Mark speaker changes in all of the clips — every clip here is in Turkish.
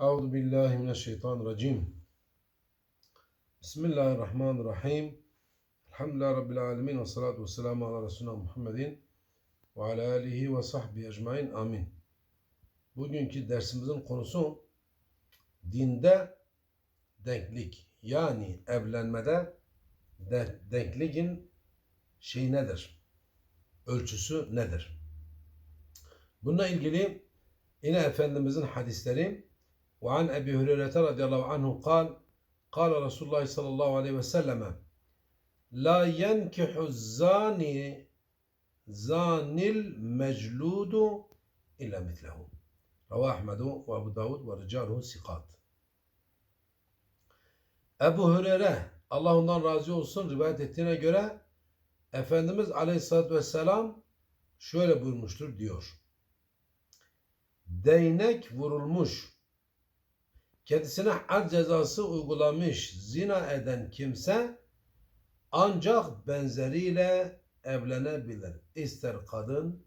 Speaker 1: Euzu billahi mineşşeytanirracim. Bismillahirrahmanirrahim. Elhamdülillahi Rabbil alemin ve salatu ve selamu ala Resulina Muhammedin ve ala alihi ve sahbihi ecmain. Amin. Bugünkü dersimizin konusu dinde denklik. Yani evlenmede de, denkliğin şey nedir? Ölçüsü nedir? Bununla ilgili yine Efendimizin hadisleri وعن أبي هريرة رضي الله عنه قال قال رسول الله صلى الله عليه وسلم لا ينكح الزاني زاني المجلود إلا مثله رواه أحمد وأبو داود ورجاله ثقات Ebu Hüreyre Allah ondan razı olsun rivayet ettiğine göre Efendimiz Aleyhisselatü Vesselam şöyle buyurmuştur diyor. Değnek vurulmuş kendisine had cezası uygulamış zina eden kimse ancak benzeriyle evlenebilir. İster kadın,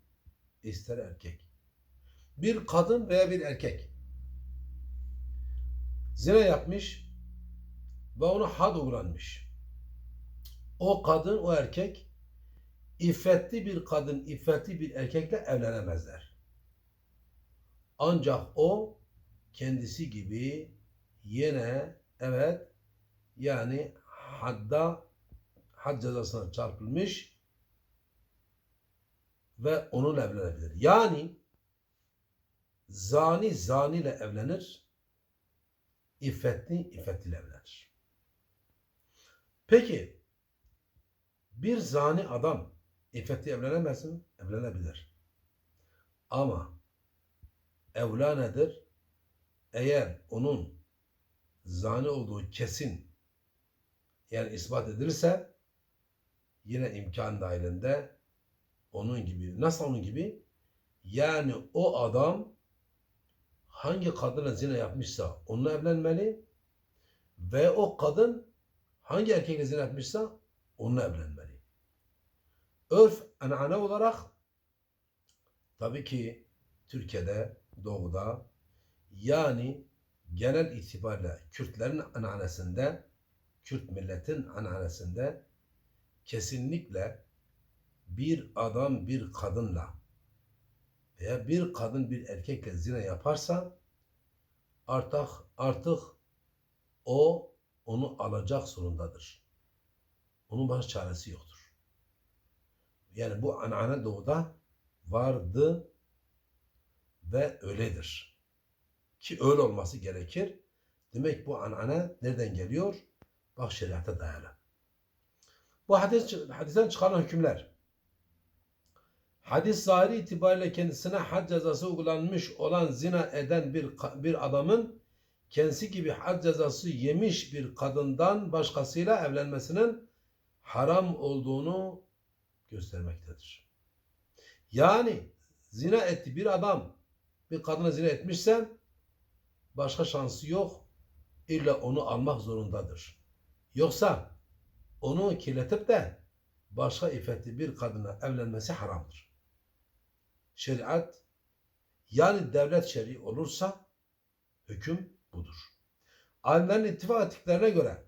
Speaker 1: ister erkek. Bir kadın veya bir erkek zina yapmış ve ona had uygulanmış. O kadın, o erkek iffetli bir kadın, iffetli bir erkekle evlenemezler. Ancak o kendisi gibi yine evet yani hadda had cezasına çarpılmış ve onunla evlenebilir. Yani zani zaniyle evlenir, iffetli iffetliyle evlenir. Peki bir zani adam iffetli evlenemez mi? Evlenebilir. Ama evla nedir? Eğer onun zani olduğu kesin yani ispat edilirse yine imkan dahilinde onun gibi nasıl onun gibi yani o adam hangi kadına zina yapmışsa onunla evlenmeli ve o kadın hangi erkekle zina yapmışsa onunla evlenmeli. Örf, anane olarak tabii ki Türkiye'de, Doğu'da, yani genel itibariyle Kürtlerin ananesinde, Kürt milletin ananesinde kesinlikle bir adam bir kadınla veya bir kadın bir erkekle zina yaparsa artık artık o onu alacak zorundadır. Onun başka çaresi yoktur. Yani bu anane doğuda vardı ve öyledir. Ki öyle olması gerekir. Demek bu anane nereden geliyor? Bak şeriata dayalı. Bu hadis, hadisten çıkarılan hükümler. Hadis zahiri itibariyle kendisine had cezası uygulanmış olan zina eden bir, bir adamın kendisi gibi had cezası yemiş bir kadından başkasıyla evlenmesinin haram olduğunu göstermektedir. Yani zina etti bir adam bir kadına zina etmişse başka şansı yok. İlla onu almak zorundadır. Yoksa onu kirletip de başka iffetli bir kadına evlenmesi haramdır. Şeriat yani devlet şer'i olursa hüküm budur. Alimlerin ittifak ettiklerine göre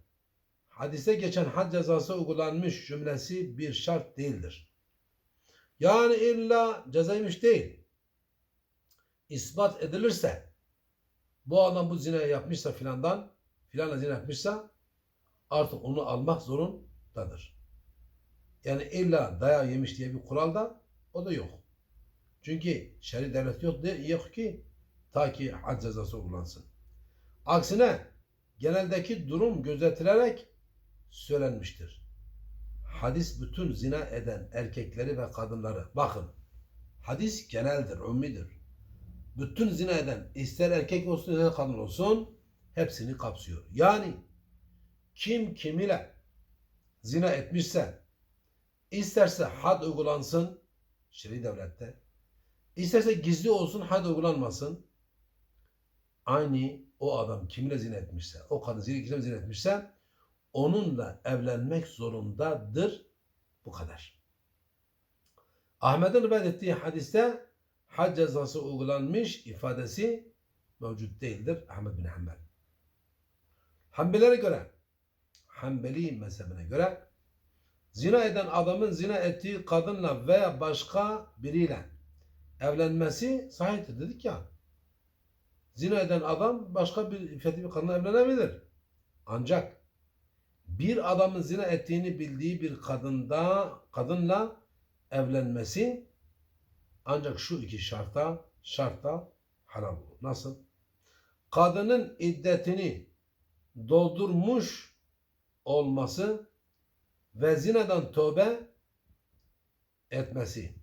Speaker 1: hadise geçen had cezası uygulanmış cümlesi bir şart değildir. Yani illa cezaymış değil. İspat edilirse bu adam bu zina yapmışsa filandan filanla zina yapmışsa artık onu almak zorundadır. Yani illa dayağı yemiş diye bir kural da o da yok. Çünkü şer'i devlet yok, de, yok ki ta ki had cezası uygulansın. Aksine geneldeki durum gözetilerek söylenmiştir. Hadis bütün zina eden erkekleri ve kadınları bakın. Hadis geneldir, ümmidir bütün zina eden ister erkek olsun ister kadın olsun hepsini kapsıyor. Yani kim kimiyle zina etmişse isterse had uygulansın şer'i devlette isterse gizli olsun had uygulanmasın aynı o adam kiminle zina etmişse o kadın zina, kimle zina etmişse onunla evlenmek zorundadır bu kadar. Ahmet'in rivayet ettiği hadiste had cezası uygulanmış ifadesi mevcut değildir Ahmet bin Hanbel. Hanbelilere göre, Hanbeli mezhebine göre zina eden adamın zina ettiği kadınla veya başka biriyle evlenmesi sahiptir dedik ya. Zina eden adam başka bir iffetli bir kadınla evlenebilir. Ancak bir adamın zina ettiğini bildiği bir kadında kadınla evlenmesi ancak şu iki şarta şartta haram olur. Nasıl? Kadının iddetini doldurmuş olması ve zinadan tövbe etmesi.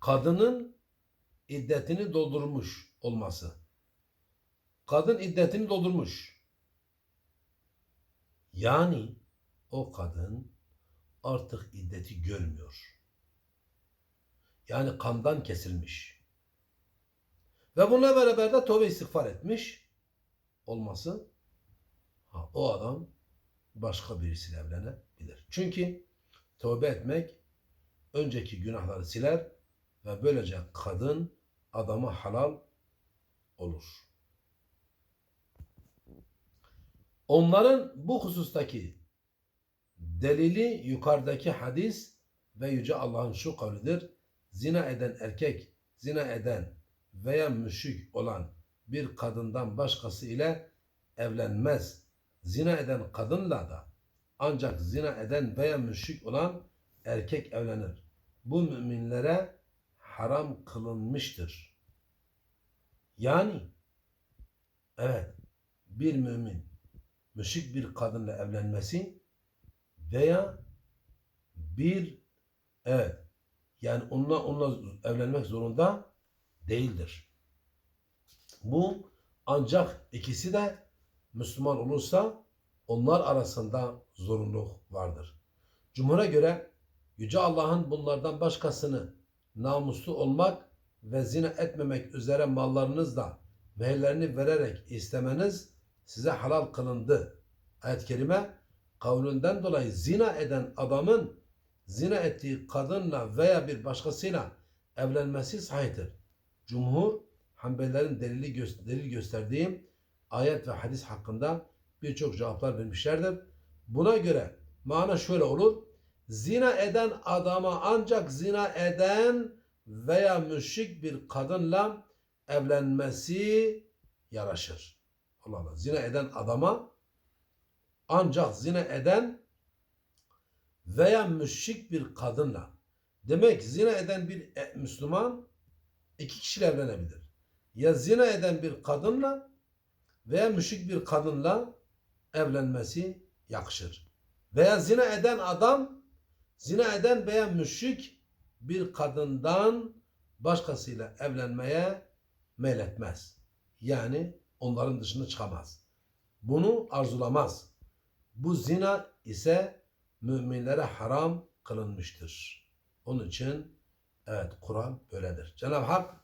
Speaker 1: Kadının iddetini doldurmuş olması. Kadın iddetini doldurmuş. Yani o kadın artık iddeti görmüyor. Yani kandan kesilmiş. Ve bununla beraber de tövbe istiğfar etmiş olması ha, o adam başka birisiyle evlenebilir. Çünkü tövbe etmek önceki günahları siler ve böylece kadın adama halal olur. Onların bu husustaki delili yukarıdaki hadis ve Yüce Allah'ın şu kavlidir. Zina eden erkek, zina eden veya müşrik olan bir kadından başkası ile evlenmez. Zina eden kadınla da ancak zina eden veya müşrik olan erkek evlenir. Bu müminlere haram kılınmıştır. Yani evet bir mümin müşrik bir kadınla evlenmesi veya bir evet yani onunla onunla evlenmek zorunda değildir. Bu ancak ikisi de Müslüman olursa onlar arasında zorunluluk vardır. Cumhur'a göre Yüce Allah'ın bunlardan başkasını namuslu olmak ve zina etmemek üzere mallarınızla meherlerini vererek istemeniz size halal kılındı. Ayet-i Kerime kavlünden dolayı zina eden adamın zina ettiği kadınla veya bir başkasıyla evlenmesi sahihtir. Cumhur Hanbelilerin delili gö delil gösterdiğim ayet ve hadis hakkında birçok cevaplar vermişlerdir. Buna göre mana şöyle olur. Zina eden adama ancak zina eden veya müşrik bir kadınla evlenmesi yaraşır. Allah Allah. Zina eden adama ancak zina eden veya müşrik bir kadınla. Demek zina eden bir e, Müslüman iki kişiyle evlenebilir. Ya zina eden bir kadınla veya müşrik bir kadınla evlenmesi yakışır. Veya zina eden adam zina eden veya müşrik bir kadından başkasıyla evlenmeye meyletmez. Yani onların dışına çıkamaz. Bunu arzulamaz. Bu zina ise müminlere haram kılınmıştır. Onun için evet Kur'an böyledir. Cenab-ı Hak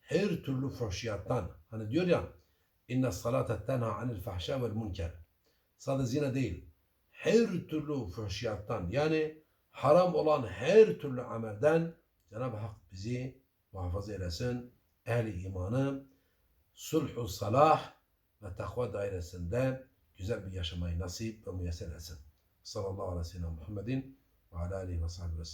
Speaker 1: her türlü fuhşiyattan hani diyor ya inna salate tenha anil fahşa vel münker sadece zina değil her türlü fuhşiyattan yani haram olan her türlü amelden Cenab-ı Hak bizi muhafaza eylesin. Ehli imanı sulhu salah ve takva dairesinde güzel bir yaşamayı nasip ve müyesser etsin. Sallallahu aleyhi ve sellem Muhammedin ve ala aleyhi ve sahibi